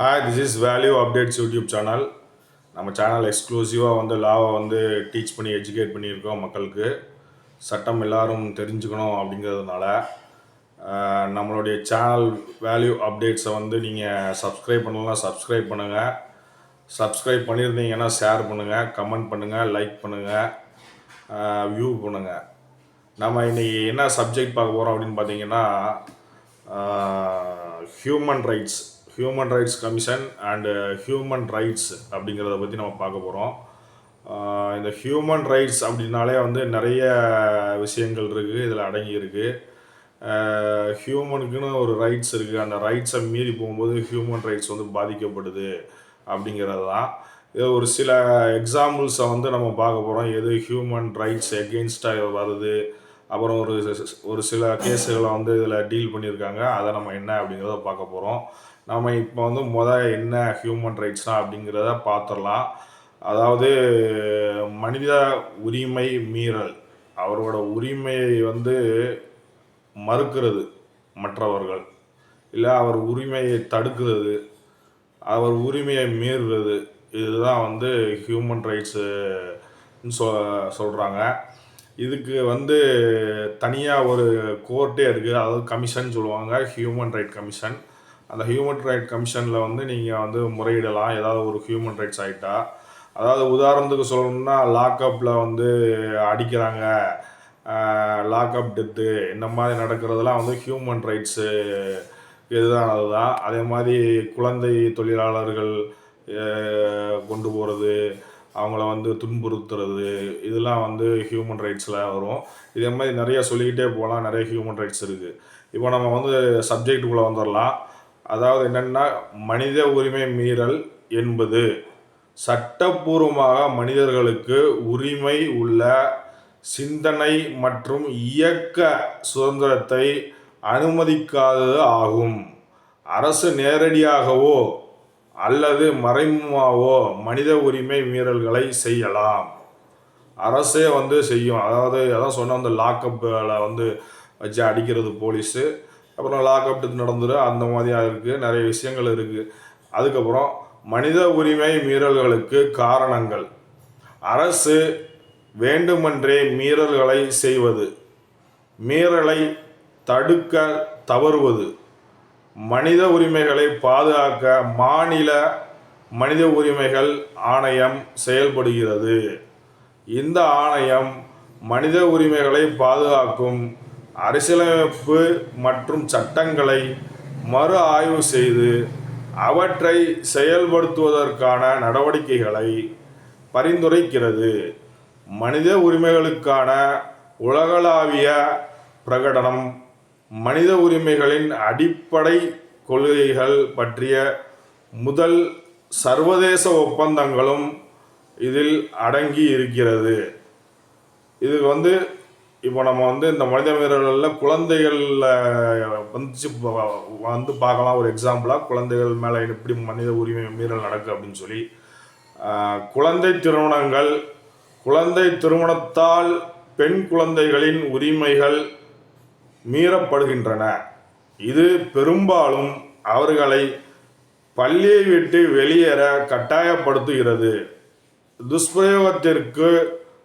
Hi this is value updates YouTube channel நம்ம channel எக்ஸ்க்ளூசிவாக வந்து லாவை வந்து டீச் பண்ணி எஜுகேட் பண்ணியிருக்கோம் மக்களுக்கு. சட்டம் எல்லாரும் தெரிஞ்சுக்கணும் அப்படிங்கிறதுனால நம்மளுடைய சேனல் வேல்யூ அப்டேட்ஸை வந்து நீங்கள் சப்ஸ்கிரைப் பண்ணலாம் சப்ஸ்கிரைப் பண்ணுங்கள் சப்ஸ்கிரைப் பண்ணியிருந்தீங்கன்னா ஷேர் பண்ணுங்கள் கமெண்ட் பண்ணுங்கள் லைக் பண்ணுங்கள் வியூ பண்ணுங்கள் நம்ம இன்றைக்கி என்ன சப்ஜெக்ட் பார்க்க போகிறோம் அப்படின்னு பார்த்தீங்கன்னா human rights human rights commission and human rights அப்படிங்கிறத பற்றி நம்ம பார்க்க போகிறோம் இந்த ஹியூமன் ரைட்ஸ் அப்படின்னாலே வந்து நிறைய விஷயங்கள் இருக்குது இதில் அடங்கி இருக்குது ஹியூமனுக்குன்னு ஒரு ரைட்ஸ் இருக்குது அந்த ரைட்ஸை மீறி போகும்போது ஹியூமன் ரைட்ஸ் வந்து பாதிக்கப்படுது அப்படிங்கிறது தான் இது ஒரு சில எக்ஸாம்பிள்ஸை வந்து நம்ம பார்க்க போகிறோம் எது ஹியூமன் ரைட்ஸ் எகெயின்ஸ்டாக வருது அப்புறம் ஒரு ஒரு சில கேஸுகளை வந்து இதில் டீல் பண்ணியிருக்காங்க. அதை நம்ம என்ன அப்படிங்கிறத பார்க்க போகிறோம் நம்ம இப்போ வந்து மொதல் என்ன ஹியூமன் ரைட்ஸ்னா அப்படிங்கிறத பார்த்துடலாம் அதாவது மனித உரிமை மீறல். அவரோட உரிமையை வந்து மறுக்கிறது மற்றவர்கள். இல்லை அவர் உரிமையை தடுக்கிறது அவர் உரிமையை மீறுறது. இதுதான் வந்து ஹியூமன் ரைட்ஸு சொ சொல்கிறாங்க இதுக்கு வந்து தனியாக ஒரு கோர்ட்டே இருக்குது அதாவது கமிஷன் சொல்லுவாங்க ஹியூமன் ரைட் கமிஷன் அந்த ஹியூமன் ரைட் கமிஷனில் வந்து நீங்கள் வந்து முறையிடலாம். ஏதாவது ஒரு ஹியூமன் ரைட்ஸ் ஆகிட்டா அதாவது உதாரணத்துக்கு சொல்லணும்னா லாக்அப்பில் வந்து அடிக்கிறாங்க. லாக்அப் டெத்து இந்த மாதிரி நடக்கிறதெல்லாம் வந்து ஹியூமன் ரைட்ஸு இதுதான் அதுதான் அதே மாதிரி குழந்தை தொழிலாளர்கள் கொண்டு போகிறது அவங்கள வந்து துன்புறுத்துறது இதெல்லாம் வந்து ஹியூமன் ரைட்ஸில் வரும். இதே மாதிரி நிறைய சொல்லிக்கிட்டே போகலாம். நிறைய ஹியூமன் ரைட்ஸ் இருக்குது இப்போ நம்ம வந்து சப்ஜெக்டுக்குள்ளே வந்துடலாம் அதாவது என்னென்னா மனித உரிமை மீறல் என்பது சட்டப்பூர்வமாக மனிதர்களுக்கு உரிமை உள்ள சிந்தனை மற்றும் இயக்க சுதந்திரத்தை அனுமதிக்காதது ஆகும். அரசு நேரடியாகவோ அல்லது மறைமுகமாகவோ மனித உரிமை மீறல்களை செய்யலாம். அரசே வந்து செய்யும். அதாவது அதான் சொன்ன அந்த லாக்கப்பில் வந்து வச்சு அடிக்கிறது போலீஸு அப்புறம் லாக்அப் நடந்துடும் அந்த மாதிரியாக இருக்குது நிறைய விஷயங்கள் இருக்குது அதுக்கப்புறம் மனித உரிமை மீறல்களுக்கு காரணங்கள். அரசு வேண்டுமென்றே மீறல்களை செய்வது. மீறலை தடுக்க தவறுவது. மனித உரிமைகளை பாதுகாக்க மாநில மனித உரிமைகள் ஆணையம் செயல்படுகிறது. இந்த ஆணையம் மனித உரிமைகளை பாதுகாக்கும் அரசியலமைப்பு மற்றும் சட்டங்களை மறு ஆய்வு செய்து அவற்றை செயல்படுத்துவதற்கான நடவடிக்கைகளை பரிந்துரைக்கிறது. மனித உரிமைகளுக்கான உலகளாவிய பிரகடனம் மனித உரிமைகளின் அடிப்படை கொள்கைகள் பற்றிய முதல் சர்வதேச ஒப்பந்தங்களும் இதில் அடங்கி இருக்கிறது இது வந்து இப்போ நம்ம வந்து இந்த மனித மீறல்களில் குழந்தைகளில் வந்துச்சு வந்து பார்க்கலாம். ஒரு எக்ஸாம்பிளாக குழந்தைகள் மேலே எப்படி மனித உரிமை மீறல் நடக்கு அப்படின்னு சொல்லி குழந்தை திருமணங்கள் குழந்தை திருமணத்தால் பெண் குழந்தைகளின் உரிமைகள் மீறப்படுகின்றன. இது பெரும்பாலும் அவர்களை பள்ளியை விட்டு வெளியேற கட்டாயப்படுத்துகிறது. துஷ்பிரயோகத்திற்கு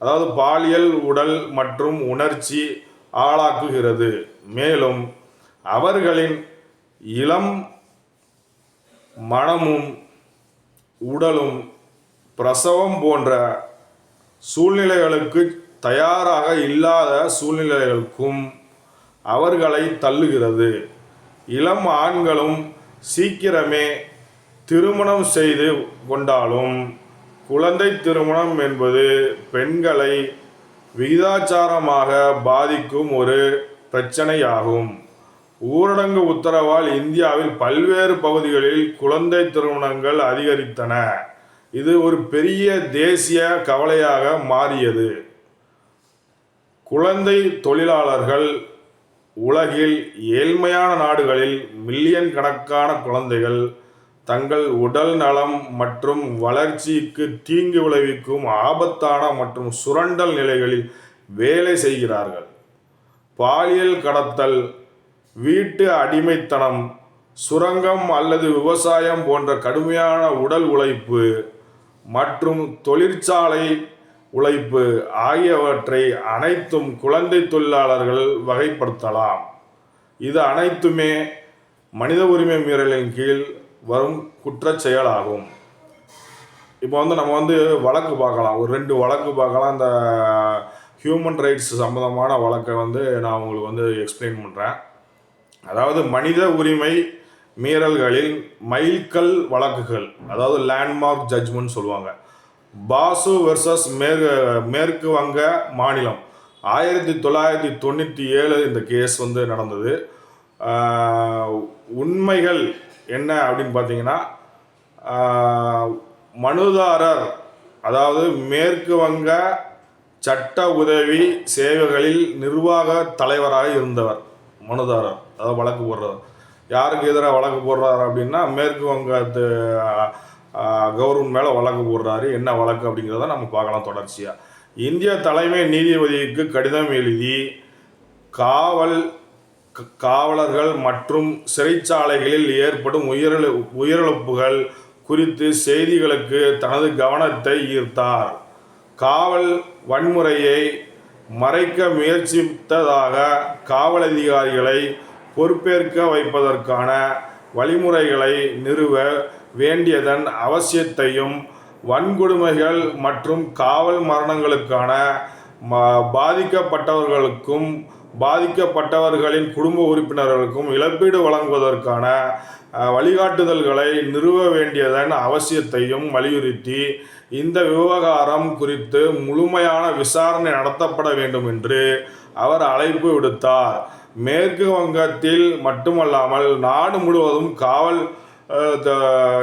அதாவது பாலியல் உடல் மற்றும் உணர்ச்சி ஆளாக்குகிறது. மேலும் அவர்களின் இளம் மனமும் உடலும் பிரசவம் போன்ற சூழ்நிலைகளுக்கு தயாராக இல்லாத சூழ்நிலைகளுக்கும் அவர்களை தள்ளுகிறது. இளம் ஆண்களும் சீக்கிரமே திருமணம் செய்து கொண்டாலும் குழந்தை திருமணம் என்பது பெண்களை விகிதாச்சாரமாக பாதிக்கும் ஒரு பிரச்சனையாகும். ஊரடங்கு உத்தரவால் இந்தியாவில் பல்வேறு பகுதிகளில் குழந்தை திருமணங்கள் அதிகரித்தன. இது ஒரு பெரிய தேசிய கவலையாக மாறியது. குழந்தை தொழிலாளர்கள் உலகில் ஏழ்மையான நாடுகளில் மில்லியன் கணக்கான குழந்தைகள் தங்கள் உடல் நலம் மற்றும் வளர்ச்சிக்கு தீங்கு விளைவிக்கும் ஆபத்தான மற்றும் சுரண்டல் நிலைகளில் வேலை செய்கிறார்கள். பாலியல் கடத்தல் வீட்டு அடிமைத்தனம் சுரங்கம் அல்லது விவசாயம் போன்ற கடுமையான உடல் உழைப்பு மற்றும் தொழிற்சாலை உழைப்பு ஆகியவற்றை அனைத்தும் குழந்தை தொழிலாளர்கள் வகைப்படுத்தலாம். இது அனைத்துமே மனித உரிமை மீறலின் கீழ் வரும் குற்ற செயலாகும் இப்போ வந்து நம்ம வந்து வழக்கு பார்க்கலாம். ஒரு ரெண்டு வழக்கு பார்க்கலாம். இந்த ஹியூமன் ரைட்ஸ் சம்மந்தமான வழக்கை வந்து நான் உங்களுக்கு வந்து எக்ஸ்பிளைன் பண்ணுறேன் அதாவது மனித உரிமை மீறல்களில் மைல்கல் வழக்குகள் அதாவது லேண்ட்மார்க் ஜட்ஜ்மெண்ட் சொல்லுவாங்க. பாசு வெர்சஸ் மேற்கு மேற்கு வங்க மாநிலம். ஆயிரத்தி தொள்ளாயிரத்தி தொண்ணூற்றி ஏழு இந்த கேஸ் வந்து நடந்தது. உண்மைகள் என்ன அப்படின்னு பார்த்தீங்கன்னா மனுதாரர் அதாவது மேற்கு வங்க சட்ட உதவி சேவைகளில் நிர்வாக தலைவராக இருந்தவர் மனுதாரர் அதாவது வழக்கு போடுறவர். யாருக்கு எதிராக வழக்கு போடுறாரு அப்படின்னா மேற்கு வங்கத்து கவர்மெண்ட் மேலே வழக்கு போடுறாரு. என்ன வழக்கு அப்படிங்கிறத நம்ம பார்க்கலாம் தொடர்ச்சியாக இந்திய தலைமை நீதிபதிக்கு கடிதம் எழுதி காவல் காவலர்கள் மற்றும் சிறைச்சாலைகளில் ஏற்படும் உயிரிழ உயிரிழப்புகள் குறித்து செய்திகளுக்கு தனது கவனத்தை ஈர்த்தார். காவல் வன்முறையை மறைக்க முயற்சித்ததாக காவல் அதிகாரிகளை பொறுப்பேற்க வைப்பதற்கான வழிமுறைகளை நிறுவ வேண்டியதன் அவசியத்தையும் வன்கொடுமைகள் மற்றும் காவல் மரணங்களுக்கான பாதிக்கப்பட்டவர்களுக்கும் பாதிக்கப்பட்டவர்களின் குடும்ப உறுப்பினர்களுக்கும் இழப்பீடு வழங்குவதற்கான வழிகாட்டுதல்களை நிறுவ வேண்டியதன் அவசியத்தையும் வலியுறுத்தி இந்த விவகாரம் குறித்து முழுமையான விசாரணை நடத்தப்பட வேண்டும் என்று அவர் அழைப்பு விடுத்தார். மேற்கு வங்கத்தில் மட்டுமல்லாமல் நாடு முழுவதும் காவல்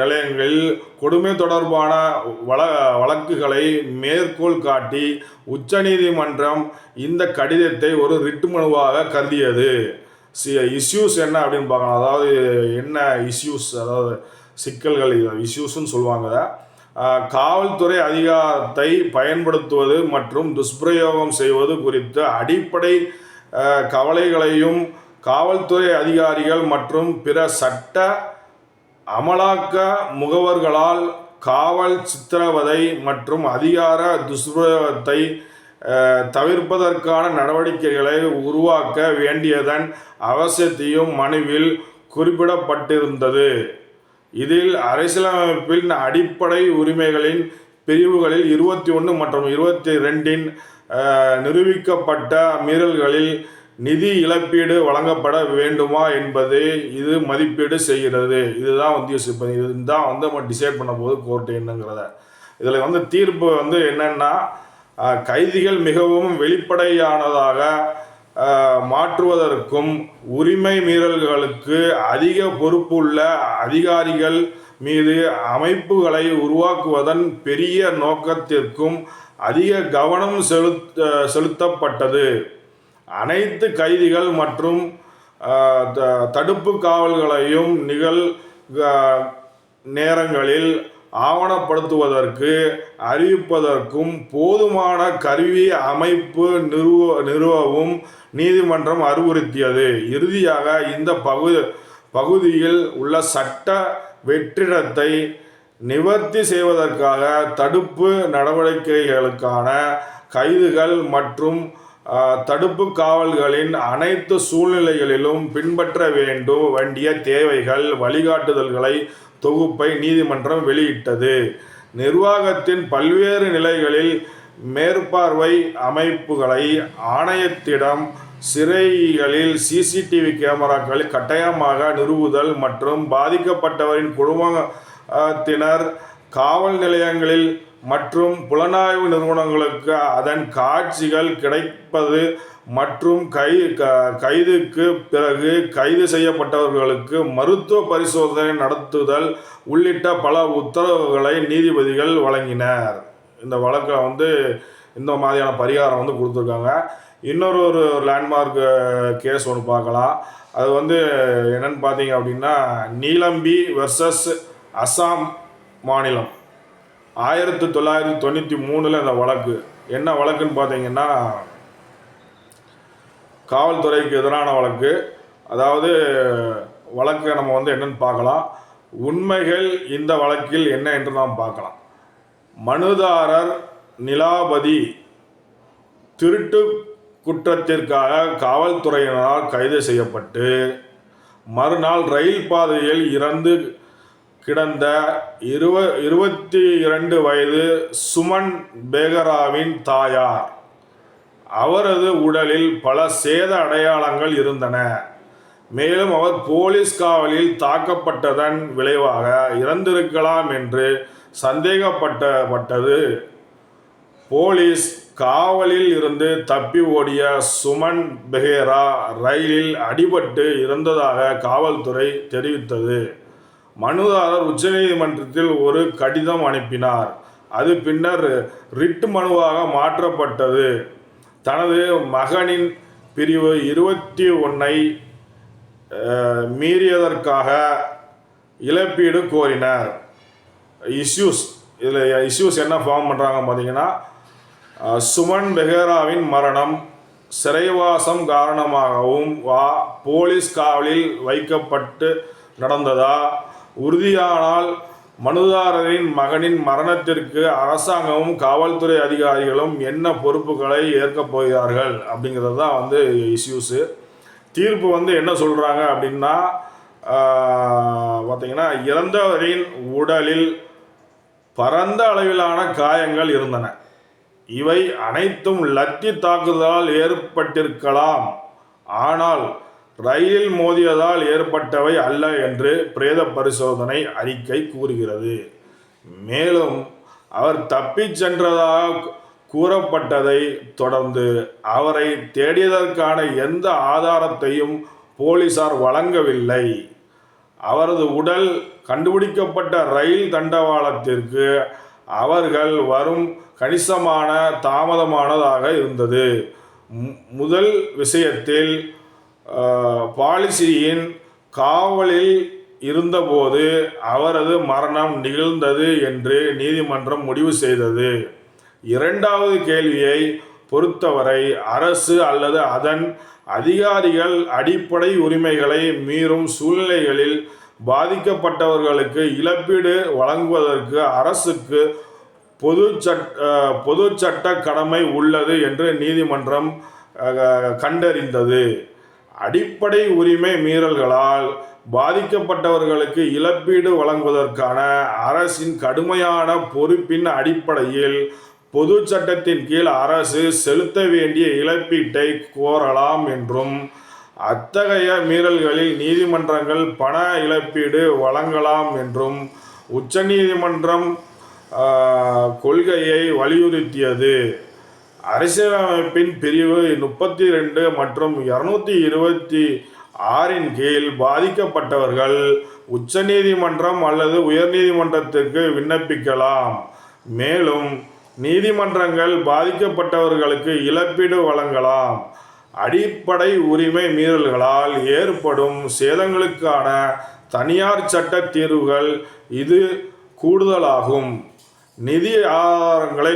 நிலையங்களில் கொடுமை தொடர்பான வழ வழக்குகளை மேற்கோள் காட்டி உச்சநீதிமன்றம் இந்த கடிதத்தை ஒரு ரிட்டு மனுவாக கருதியது. சி இஷ்யூஸ் என்ன அப்படின்னு பார்க்கலாம். அதாவது என்ன இஷ்யூஸ் அதாவது சிக்கல்கள் இஷ்யூஸ்ன்னு சொல்லுவாங்க காவல்துறை அதிகாரத்தை பயன்படுத்துவது மற்றும் துஷ்பிரயோகம் செய்வது குறித்த அடிப்படை கவலைகளையும் காவல்துறை அதிகாரிகள் மற்றும் பிற சட்ட அமலாக்க முகவர்களால் காவல் சித்திரவதை மற்றும் அதிகார துஷ்பிரயோகத்தை தவிர்ப்பதற்கான நடவடிக்கைகளை உருவாக்க வேண்டியதன் அவசியத்தையும் மனுவில் குறிப்பிடப்பட்டிருந்தது. இதில் அரசியலமைப்பின் அடிப்படை உரிமைகளின் பிரிவுகளில் இருபத்தி ஒன்று மற்றும் இருபத்தி ரெண்டின் நிரூபிக்கப்பட்ட மீறல்களில் நிதி இழப்பீடு வழங்கப்பட வேண்டுமா என்பதை இது மதிப்பீடு செய்கிறது. இதுதான் வந்து இப்போ இதுதான் வந்து நம்ம டிசைட் பண்ண போது கோர்ட்டு என்னங்கிறத. இதில் வந்து தீர்ப்பு வந்து என்னென்னா கைதிகள் மிகவும் வெளிப்படையானதாக மாற்றுவதற்கும் உரிமை மீறல்களுக்கு அதிக பொறுப்புள்ள அதிகாரிகள் மீது அமைப்புகளை உருவாக்குவதன் பெரிய நோக்கத்திற்கும் அதிக கவனம் செலுத்த செலுத்தப்பட்டது. அனைத்து கைதிகள் மற்றும் த- தடுப்பு காவல்களையும் நிகழ் நேரங்களில் ஆவணப்படுத்துவதற்கு அறிவிப்பதற்கும் போதுமான கருவி அமைப்பு நிறுவ நிறுவவும் நீதிமன்றம் அறிவுறுத்தியது. இறுதியாக இந்த பகு பகுதியில் உள்ள சட்ட வெற்றிடத்தை நிவர்த்தி செய்வதற்காக தடுப்பு நடவடிக்கைகளுக்கான கைதுகள் மற்றும் தடுப்பு காவல்களின் அனைத்து சூழ்நிலைகளிலும் பின்பற்ற வேண்டும் வேண்டிய தேவைகள் வழிகாட்டுதல்களை தொகுப்பை நீதிமன்றம் வெளியிட்டது. நிர்வாகத்தின் பல்வேறு நிலைகளில் மேற்பார்வை அமைப்புகளை ஆணையத்திடம் சிறைகளில் சிசிடிவி கேமராக்கள் கட்டாயமாக நிறுவுதல் மற்றும் பாதிக்கப்பட்டவரின் குடும்பத்தினர் காவல் நிலையங்களில் மற்றும் புலனாய்வு நிறுவனங்களுக்கு அதன் காட்சிகள் கிடைப்பது மற்றும் கை க- கைதுக்கு பிறகு கைது செய்யப்பட்டவர்களுக்கு மருத்துவ பரிசோதனை நடத்துதல் உள்ளிட்ட பல உத்தரவுகளை நீதிபதிகள் வழங்கினர். இந்த வழக்கில் வந்து இந்த மாதிரியான பரிகாரம் வந்து கொடுத்துருக்காங்க. இன்னொரு ஒரு லேண்ட்மார்க் கேஸ் ஒன்று பார்க்கலாம். அது வந்து என்னன்னு பார்த்தீங்க அப்படின்னா நீலம்பி வெர்சஸ் அசாம் மாநிலம். ஆயிரத்தி தொள்ளாயிரத்தி தொண்ணூற்றி மூணில் இந்த வழக்கு. என்ன வழக்குன்னு பார்த்தீங்கன்னா காவல்துறைக்கு எதிரான வழக்கு. அதாவது வழக்கை நம்ம வந்து என்னன்னு பார்க்கலாம். உண்மைகள் இந்த வழக்கில் என்ன என்று நாம் பார்க்கலாம். மனுதாரர் நிலாபதி திருட்டு குற்றத்திற்காக காவல்துறையினரால் கைது செய்யப்பட்டு மறுநாள் ரயில் பாதையில் இறந்து கிடந்த இருவ இருபத்தி இரண்டு வயது சுமன் பேகராவின் தாயார். அவரது உடலில் பல சேத அடையாளங்கள் இருந்தன. மேலும் அவர் போலீஸ் காவலில் தாக்கப்பட்டதன் விளைவாக இறந்திருக்கலாம் என்று சந்தேகப்பட்டப்பட்டது. போலீஸ் காவலில் இருந்து தப்பி ஓடிய சுமன் பெஹேரா ரயிலில் அடிபட்டு இறந்ததாக காவல்துறை தெரிவித்தது. மனுதாரர் உச்சநீதிமன்றத்தில் ஒரு கடிதம் அனுப்பினார். அது பின்னர் ரிட் மனுவாக மாற்றப்பட்டது. தனது மகனின் பிரிவு இருபத்தி ஒன்றை மீறியதற்காக இழப்பீடு கோரினர். இஷ்யூஸ் இதில் இஷ்யூஸ் என்ன ஃபார்ம் பண்ணுறாங்க பார்த்தீங்கன்னா சுமன் பெஹேராவின் மரணம் சிறைவாசம் காரணமாகவும் வா போலீஸ் காவலில் வைக்கப்பட்டு நடந்ததா உறுதியானால் மனுதாரரின் மகனின் மரணத்திற்கு அரசாங்கமும் காவல்துறை அதிகாரிகளும் என்ன பொறுப்புகளை ஏற்கப் போகிறார்கள் அப்படிங்கிறது தான் வந்து இஷ்யூஸு தீர்ப்பு வந்து என்ன சொல்கிறாங்க அப்படின்னா பார்த்திங்கன்னா பார்த்தீங்கன்னா இறந்தவரின் உடலில் பரந்த அளவிலான காயங்கள் இருந்தன. இவை அனைத்தும் லத்தி தாக்குதலால் ஏற்பட்டிருக்கலாம். ஆனால் ரயிலில் மோதியதால் ஏற்பட்டவை அல்ல என்று பிரேத பரிசோதனை அறிக்கை கூறுகிறது. மேலும் அவர் தப்பிச் சென்றதாக கூறப்பட்டதை தொடர்ந்து அவரை தேடியதற்கான எந்த ஆதாரத்தையும் போலீசார் வழங்கவில்லை. அவரது உடல் கண்டுபிடிக்கப்பட்ட ரயில் தண்டவாளத்திற்கு அவர்கள் வரும் கணிசமான தாமதமானதாக இருந்தது. முதல் விஷயத்தில் பாலிசியின் காவலில் இருந்தபோது அவரது மரணம் நிகழ்ந்தது என்று நீதிமன்றம் முடிவு செய்தது. இரண்டாவது கேள்வியை பொறுத்தவரை அரசு அல்லது அதன் அதிகாரிகள் அடிப்படை உரிமைகளை மீறும் சூழ்நிலைகளில் பாதிக்கப்பட்டவர்களுக்கு இழப்பீடு வழங்குவதற்கு அரசுக்கு பொது சட் பொது சட்ட கடமை உள்ளது என்று நீதிமன்றம் கண்டறிந்தது. அடிப்படை உரிமை மீறல்களால் பாதிக்கப்பட்டவர்களுக்கு இழப்பீடு வழங்குவதற்கான அரசின் கடுமையான பொறுப்பின் அடிப்படையில் பொது சட்டத்தின் கீழ் அரசு செலுத்த வேண்டிய இழப்பீட்டை கோரலாம் என்றும் அத்தகைய மீறல்களில் நீதிமன்றங்கள் பண இழப்பீடு வழங்கலாம் என்றும் உச்சநீதிமன்றம் கொள்கையை வலியுறுத்தியது. அரசியலமைப்பின் பிரிவு முப்பத்தி ரெண்டு மற்றும் இருநூத்தி இருபத்தி ஆறின் கீழ் பாதிக்கப்பட்டவர்கள் உச்சநீதிமன்றம் அல்லது உயர்நீதிமன்றத்திற்கு விண்ணப்பிக்கலாம். மேலும் நீதிமன்றங்கள் பாதிக்கப்பட்டவர்களுக்கு இழப்பீடு வழங்கலாம். அடிப்படை உரிமை மீறல்களால் ஏற்படும் சேதங்களுக்கான தனியார் சட்ட தீர்வுகள் இது கூடுதலாகும். நிதி ஆதாரங்களை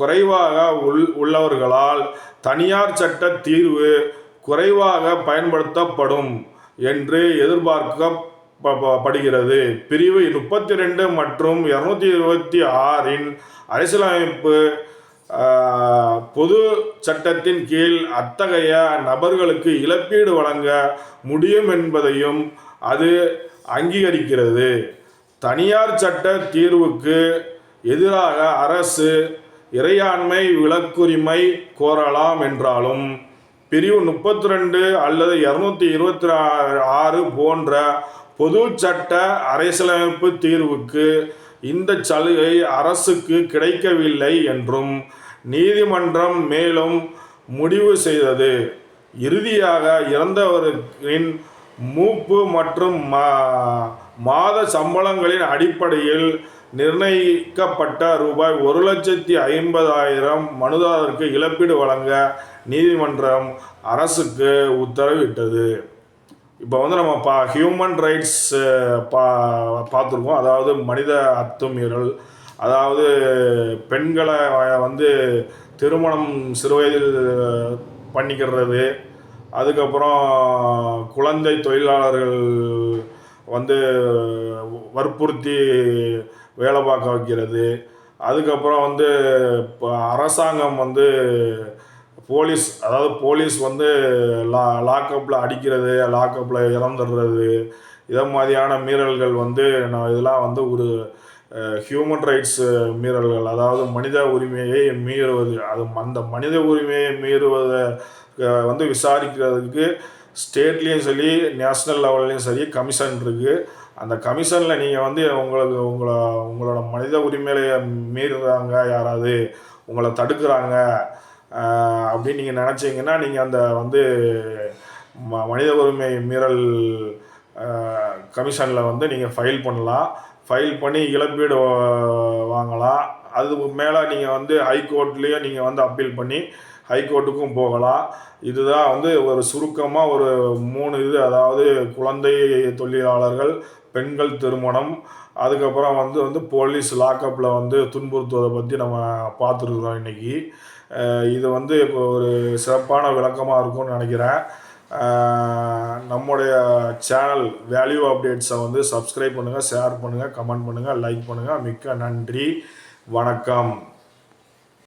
குறைவாக உள் உள்ளவர்களால் தனியார் சட்ட தீர்வு குறைவாக பயன்படுத்தப்படும் என்று எதிர்பார்க்கப்படுகிறது. பிரிவு முப்பத்தி ரெண்டு மற்றும் இருநூத்தி இருபத்தி ஆறின் அரசியலமைப்பு பொது சட்டத்தின் கீழ் அத்தகைய நபர்களுக்கு இழப்பீடு வழங்க முடியும் என்பதையும் அது அங்கீகரிக்கிறது. தனியார் சட்ட தீர்வுக்கு எதிராக அரசு இறையாண்மை விலக்குரிமை கோரலாம் என்றாலும் பிரிவு முப்பத்தி ரெண்டு அல்லது இருநூத்தி இருபத்தி ஆறு போன்ற பொது சட்ட அரசியலமைப்பு தீர்வுக்கு இந்த சலுகை அரசுக்கு கிடைக்கவில்லை என்றும் நீதிமன்றம் மேலும் முடிவு செய்தது. இறுதியாக இறந்தவரின் மூப்பு மற்றும் மா- மாத சம்பளங்களின் அடிப்படையில் நிர்ணயிக்கப்பட்ட ரூபாய் ஒரு லட்சத்தி ஐம்பதாயிரம் மனுதாரருக்கு இழப்பீடு வழங்க நீதிமன்றம் அரசுக்கு உத்தரவிட்டது. இப்போ வந்து நம்ம பா ஹியூமன் ரைட்ஸ் பா பார்த்துருக்கோம். அதாவது மனித அத்துமீறல் அதாவது பெண்களை வந்து திருமணம் சிறுவயதில் பண்ணிக்கிறது அதுக்கப்புறம் குழந்தை தொழிலாளர்கள் வந்து வற்புறுத்தி வேலை பார்க்க வைக்கிறது. அதுக்கப்புறம் வந்து இப்போ அரசாங்கம் வந்து போலீஸ் அதாவது போலீஸ் வந்து லா லாக்கப்பில் அடிக்கிறது லாக்கப்பில் இறந்துடுறது இதை மாதிரியான மீறல்கள் வந்து நான் இதெல்லாம் வந்து ஒரு ஹியூமன் ரைட்ஸ் மீறல்கள் அதாவது மனித உரிமையை மீறுவது அது அந்த மனித உரிமையை மீறுவதை வந்து விசாரிக்கிறதுக்கு ஸ்டேட்லேயும் சரி நேஷ்னல் லெவல்லையும் சரி கமிஷன் இருக்குது அந்த கமிஷனில் நீங்கள் வந்து உங்களுக்கு உங்களை உங்களோட மனித உரிமையில மீறுறாங்க யாராவது உங்களை தடுக்கிறாங்க அப்படின்னு நீங்கள் நினச்சிங்கன்னா நீங்கள் அந்த வந்து ம மனித உரிமை மீறல் கமிஷனில் வந்து நீங்கள் ஃபைல் பண்ணலாம். ஃபைல் பண்ணி இழப்பீடு வாங்கலாம். அதுக்கு மேலே நீங்கள் வந்து ஹைகோர்ட்லேயே நீங்கள் வந்து அப்பீல் பண்ணி ஹைகோர்ட்டுக்கும் போகலாம். இதுதான் வந்து ஒரு சுருக்கமாக ஒரு மூணு இது அதாவது குழந்தை தொழிலாளர்கள் பெண்கள் திருமணம் அதுக்கப்புறம் வந்து வந்து போலீஸ் லாக்கப்பில் வந்து துன்புறுத்துவதை பற்றி நம்ம பார்த்துருக்குறோம் இன்றைக்கி இது வந்து இப்போ ஒரு சிறப்பான விளக்கமாக இருக்கும்னு நினைக்கிறேன். நம்முடைய சேனல் வேல்யூ அப்டேட்ஸை வந்து சப்ஸ்கிரைப் பண்ணுங்கள் ஷேர் பண்ணுங்கள் கமெண்ட் பண்ணுங்கள் லைக் பண்ணுங்கள் மிக்க நன்றி. வணக்கம்.